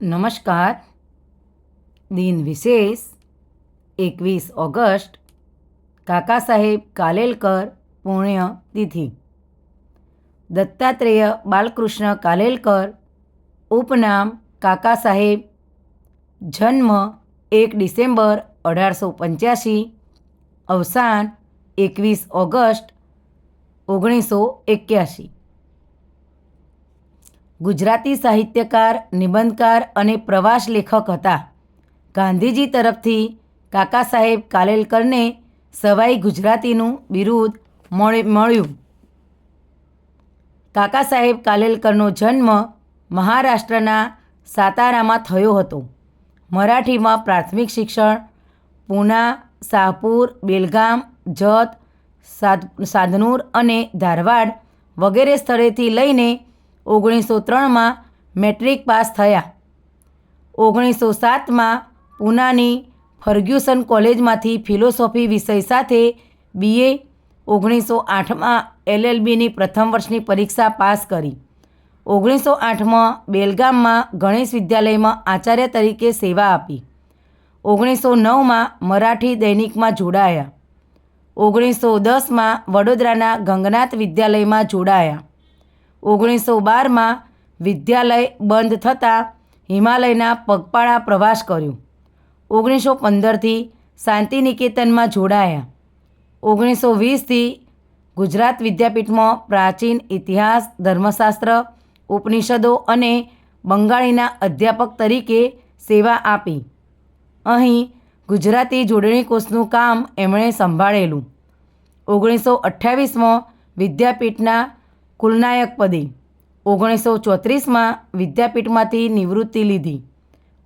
નમસ્કાર. દિન વિશેષ, એકવીસ ઓગસ્ટ, કાકા સાહેબ કાલેલકર પુણ્યતિથિ દત્તાત્રેય બાલકૃષ્ણ કાલેલકર, ઉપનામ કાકા સાહેબ, જન્મ એક ડિસેમ્બર અઢારસો પંચ્યાસી, અવસાન એકવીસ ઓગસ્ટ ઓગણીસો એક્યાસી. ગુજરાતી સાહિત્યકાર, નિબંધકાર અને પ્રવાસ લેખક હતા. ગાંધીજી તરફથી કાકા સાહેબ કાલેલકરને સવાઈ ગુજરાતીનું બિરુદ મળ્યું. કાકા સાહેબ કાલેલકરનો જન્મ મહારાષ્ટ્રના સાતારામાં થયો હતો. મરાઠીમાં પ્રાથમિક શિક્ષણ, પૂના, શાહપુર, બેલગામ, જત સાધનુર અને ધારવાડ વગેરે સ્થળેથી લઈને ઓગણીસો ત્રણમાં મેટ્રિક પાસ થયા. ઓગણીસો સાતમાં પૂનાની ફર્ગ્યુસન કોલેજમાંથી ફિલોસોફી વિષય સાથે બીએ. ઓગણીસો આઠમાં એલએલબીની પ્રથમ વર્ષની પરીક્ષા પાસ કરી. ઓગણીસો આઠમાં બેલગામમાં ગણેશ વિદ્યાલયમાં આચાર્ય તરીકે સેવા આપી. ઓગણીસો નવમાં મરાઠી દૈનિકમાં જોડાયા. ઓગણીસો દસમાં વડોદરાના ગંગનાથ વિદ્યાલયમાં જોડાયા. ઓગણીસો બારમાં વિદ્યાલય બંધ થતાં હિમાલયના પગપાળા પ્રવાસ કર્યો. ઓગણીસો પંદરથી શાંતિનિકેતનમાં જોડાયા. ઓગણીસો વીસથી ગુજરાત વિદ્યાપીઠમાં પ્રાચીન ઇતિહાસ, ધર્મશાસ્ત્ર, ઉપનિષદો અને બંગાળીના અધ્યાપક તરીકે સેવા આપી. અહીં ગુજરાતી જોડણી કોર્સનું કામ એમણે સંભાળેલું. ઓગણીસો અઠ્ઠાવીસમાં વિદ્યાપીઠના કુલનાયક પદે ઓગણીસો ચોત્રીસમાં વિદ્યાપીઠમાંથી નિવૃત્તિ લીધી.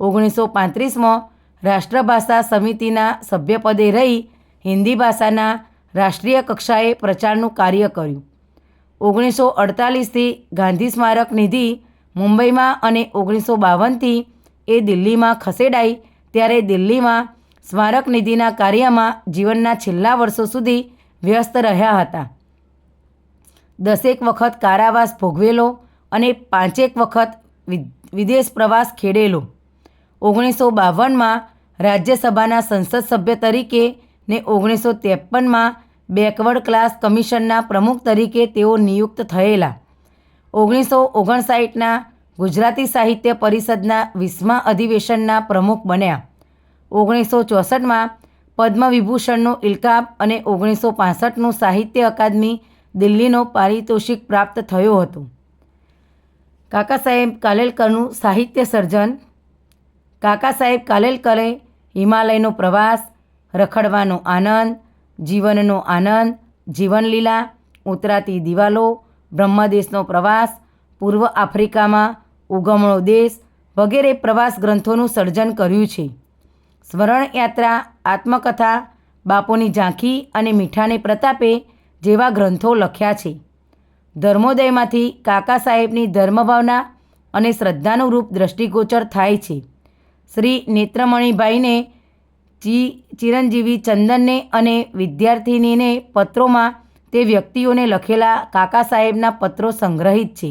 ઓગણીસો પાંત્રીસમાં રાષ્ટ્રભાષા સમિતિના સભ્યપદે રહી હિન્દી ભાષાના રાષ્ટ્રીય કક્ષાએ પ્રચારનું કાર્ય કર્યું. ઓગણીસો અડતાલીસથી ગાંધી સ્મારક નિધિ મુંબઈમાં અને ઓગણીસો બાવનથી એ દિલ્હીમાં ખસેડાઈ ત્યારે દિલ્હીમાં સ્મારક નિધિના કાર્યમાં જીવનના છેલ્લા વર્ષો સુધી વ્યસ્ત રહ્યા હતા. દસેક વખત કારાવાસ ભોગવેલો અને પાંચેક વખત વિદેશ પ્રવાસ ખેડેલો. ઓગણીસો બાવનમાં રાજ્યસભાના સંસદ સભ્ય તરીકે ને ઓગણીસો ત્રેપનમાં બેકવર્ડ ક્લાસ કમિશનના પ્રમુખ તરીકે તેઓ નિયુક્ત થયેલા. ઓગણીસો ઓગણસાઠના ગુજરાતી સાહિત્ય પરિષદના વીસમા અધિવેશનના પ્રમુખ બન્યા. ઓગણીસો ચોસઠમાં પદ્મવિભૂષણનો ઇલકાબ અને ઓગણીસો પાસઠનું સાહિત્ય અકાદમી દિલ્હીનો પારિતોષિક પ્રાપ્ત થયો હતો. કાકા સાહેબ કાલેલકરનું સાહિત્ય સર્જન, કાકા સાહેબ કાલેલકરે હિમાલયનો પ્રવાસ, રખડવાનો આનંદ, જીવનનો આનંદ, જીવનલીલા, ઉતરાતી દિવાલો, બ્રહ્મદેશનો પ્રવાસ, પૂર્વ આફ્રિકામાં ઉગમણો દેશ વગેરે પ્રવાસ ગ્રંથોનું સર્જન કર્યું છે. સ્મરણ યાત્રા, આત્મકથા, બાપુની ઝાંખી અને મીઠાને પ્રતાપે જેવા ગ્રંથો લખ્યા છે. ધર્મોદયમાંથી કાકા સાહેબની ધર્મભાવના અને શ્રદ્ધાનું રૂપ દ્રષ્ટિગોચર થાય છે. શ્રી નેત્રમણીભાઈને ચી, ચિરંજીવી ચંદનને અને વિદ્યાર્થિનીને પત્રોમાં તે વ્યક્તિઓને લખેલા કાકા સાહેબના પત્રો સંગ્રહિત છે.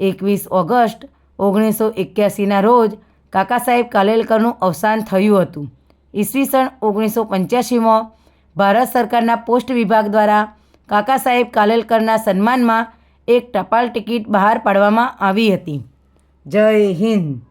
એકવીસ ઓગસ્ટ, ઓગણીસો એક્યાસીના રોજ કાકા સાહેબ કાલેલકરનું અવસાન થયું હતું. ઈસવીસન ઓગણીસો પંચ્યાસીમાં ભારત સરકારના પોસ્ટ વિભાગ દ્વારા કાકા સાહેબ કાલેલકરના સન્માનમાં એક ટપાલ ટિકિટ બહાર પાડવામાં આવી હતી. જય હિન્દ.